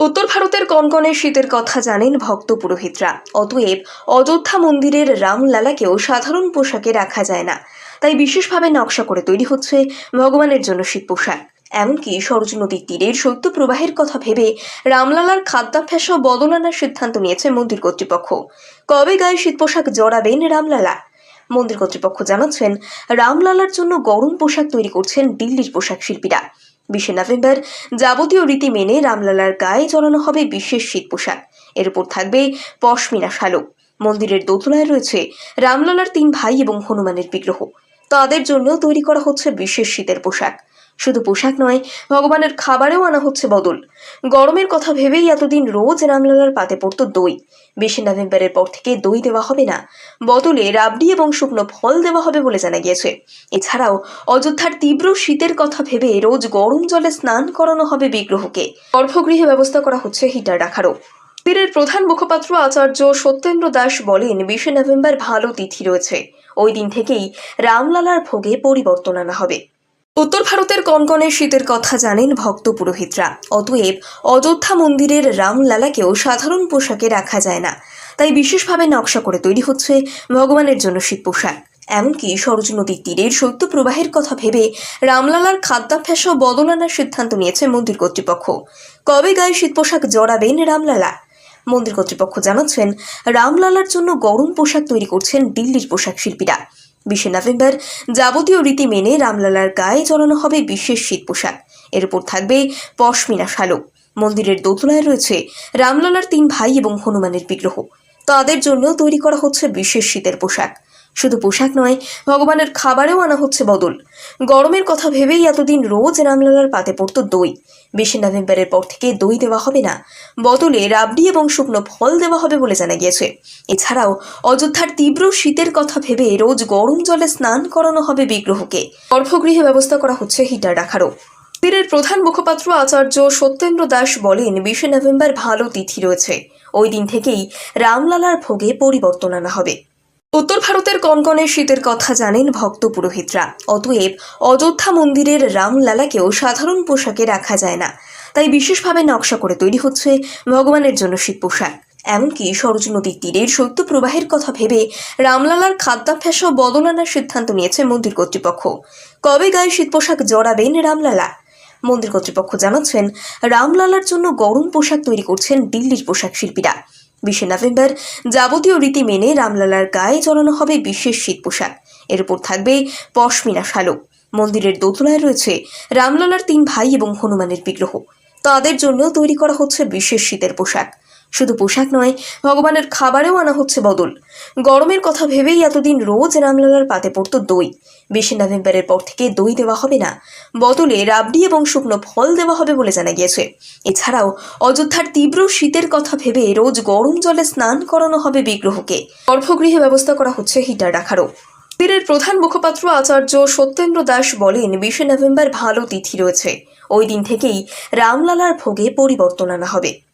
উত্তর ভারতের কনকনে শীতের কথা জানেন ভক্ত পুরোহিতরা। অতএব অযোধ্যা মন্দিরের রামলালাকেও সাধারণ পোশাকে রাখা যায় না। তাই বিশেষভাবে নকশা করে তৈরি হচ্ছে ভগবানের জন্য শীত পোশাক। এমনকি সরজ নদীর তীরের শৈত্য প্রবাহের কথা ভেবে রামলালার খাদ্যাভ্যাসও বদল আনার সিদ্ধান্ত নিয়েছে মন্দির কর্তৃপক্ষ। কবে গায়ে শীত পোশাক জড়াবেন রামলালা? মন্দির কর্তৃপক্ষ জানাচ্ছেন, রামলালার জন্য গরম পোশাক তৈরি করছেন দিল্লির পোশাক শিল্পীরা। বিশে নভেম্বর যাবতীয় রীতি মেনে রামলালার গায়ে জড়ানো হবে বিশেষ শীত পোশাক এর উপর থাকবে পশমিনা শালো। মন্দিরের দোতলায় রয়েছে রামলালার তিন ভাই এবং হনুমানের বিগ্রহ। তাদের জন্য তৈরি করা হচ্ছে বিশেষ শীতের পোশাক। শুধু পোশাক নয়, ভগবানের খাবারেও আনা হচ্ছে বদল। গরমের কথা ভেবেই এতদিন রোজ রামলালার পাতে পড়তো দই। বিশে নভেম্বরের পর থেকে দই দেওয়া হবে না। বদলে রাবড়ি এবং শুকনো ফল দেওয়া হবে বলে জানা গিয়েছে। এছাড়াও অযোধ্যার তীব্র শীতের কথা ভেবে রোজ গরম জলে স্নান করানো হবে বিগ্রহকে। গর্ভগৃহে ব্যবস্থা করা হচ্ছে হিটার রাখারও। মন্দিরের প্রধান মুখপাত্র আচার্য সত্যেন্দ্র দাস বলেন, বিশে নভেম্বর ভালো তিথি রয়েছে। ওই দিন থেকেই রামলালার ভোগে পরিবর্তন আনা হবে। উত্তর ভারতের কনকনে শীতের কথা জানেন ভক্ত পুরোহিতরা। অতএব অযোধ্যা মন্দিরের রামলালাকেও সাধারণ পোশাকে রাখা যায় না। তাই বিশেষভাবে নকশা করে তৈরি হচ্ছে ভগবানের জন্য শীত পোশাক। এমনকি সরজ নদীর তীরের শৈত্য প্রবাহের কথা ভেবে রামলালার খাদ্যাভ্যাসও বদল আনার সিদ্ধান্ত নিয়েছে মন্দির কর্তৃপক্ষ। কবে গায়ে শীত পোশাক জড়াবেন রামলালা? মন্দির কর্তৃপক্ষ জানাচ্ছেন, রামলালার জন্য গরম পোশাক তৈরি করছেন দিল্লির পোশাক শিল্পীরা। বিশে নভেম্বর, যাবতীয় রীতি মেনে রামলালার গায়ে চড়ানো হবে বিশেষ শীত পোশাক। এর উপর থাকবে পশমিনা শালো। মন্দিরের দোতলায় রয়েছে রামলালার তিন ভাই এবং হনুমানের বিগ্রহ। তাদের জন্য তৈরি করা হচ্ছে বিশেষ শীতের পোশাক। শুধু পোশাক নয়, ভগবানের খাবারেও আনা হচ্ছে বদল। গরমের কথা ভেবেই এতদিন রোজ রামলালার পাতে পড়তো দই। বিশে নভেম্বরের পর থেকে দই দেওয়া হবে না। বদলে রাবড়ি এবং শুকনো ফল দেওয়া হবে বলে জানা গিয়েছে। এছাড়াও অযোধ্যার তীব্র শীতের কথা ভেবে রোজ গরম জলে স্নান করানো হবে বিগ্রহকে। গর্ভগৃহে ব্যবস্থা করা হচ্ছে হিটার রাখারও। মন্দিরের প্রধান মুখপাত্র আচার্য সত্যেন্দ্র দাস বলেন, বিশে নভেম্বর ভালো তিথি রয়েছে। ওই দিন থেকেই রামলালার ভোগে পরিবর্তন আনা হবে। উত্তর ভারতের কনকনে শীতের কথা জানেন ভক্ত পুরোহিতরা। অতএব অযোধ্যা মন্দিরের রামলালাকেও সাধারণ পোশাকে রাখা যায় না। তাই বিশেষভাবে নকশা করে তৈরি হচ্ছে ভগবানের জন্য শীত পোশাক। এমনকি সরজ নদীর তীরের শৈত্য প্রবাহের কথা ভেবে রামলালার খাদ্যাভ্যাসও বদল আনার সিদ্ধান্ত নিয়েছে মন্দির কর্তৃপক্ষ। কবে গায়ে শীত পোশাক জড়াবেন রামলালা? মন্দির কর্তৃপক্ষ জানাচ্ছেন, রামলালার জন্য গরম পোশাক তৈরি করছেন দিল্লির পোশাক শিল্পীরা। বিশে নভেম্বর যাবতীয় রীতি মেনে রামলালার গায়ে চড়ানো হবে বিশেষ শীত পোশাক এর উপর থাকবে পশমিনা শালো। মন্দিরের দোতলায় রয়েছে রামলালার তিন ভাই এবং হনুমানের বিগ্রহ। তাদের জন্য তৈরি করা হচ্ছে বিশেষ শীতের পোশাক। শুধু পোশাক নয়, ভগবানের খাবারেও আনা হচ্ছে বদল। গরমের কথা ভেবেই এতদিন রোজ রামলালার পাতে পড়তো দই। বিশে নভেম্বরের পর থেকে দই দেওয়া হবে না। বদলে রাবড়ি এবং শুকনো ফল দেওয়া হবে বলে জানা গিয়েছে। এছাড়াও অযোধ্যার তীব্র শীতের কথা ভেবে রোজ গরম জলে স্নান করানো হবে বিগ্রহকে। গর্ভগৃহে ব্যবস্থা করা হচ্ছে হিটার রাখারও। মন্দিরের প্রধান মুখপাত্র আচার্য সত্যেন্দ্র দাস বলেন, বিশে নভেম্বর ভালো তিথি রয়েছে। ওই দিন থেকেই রামলালার ভোগে পরিবর্তন আনা হবে।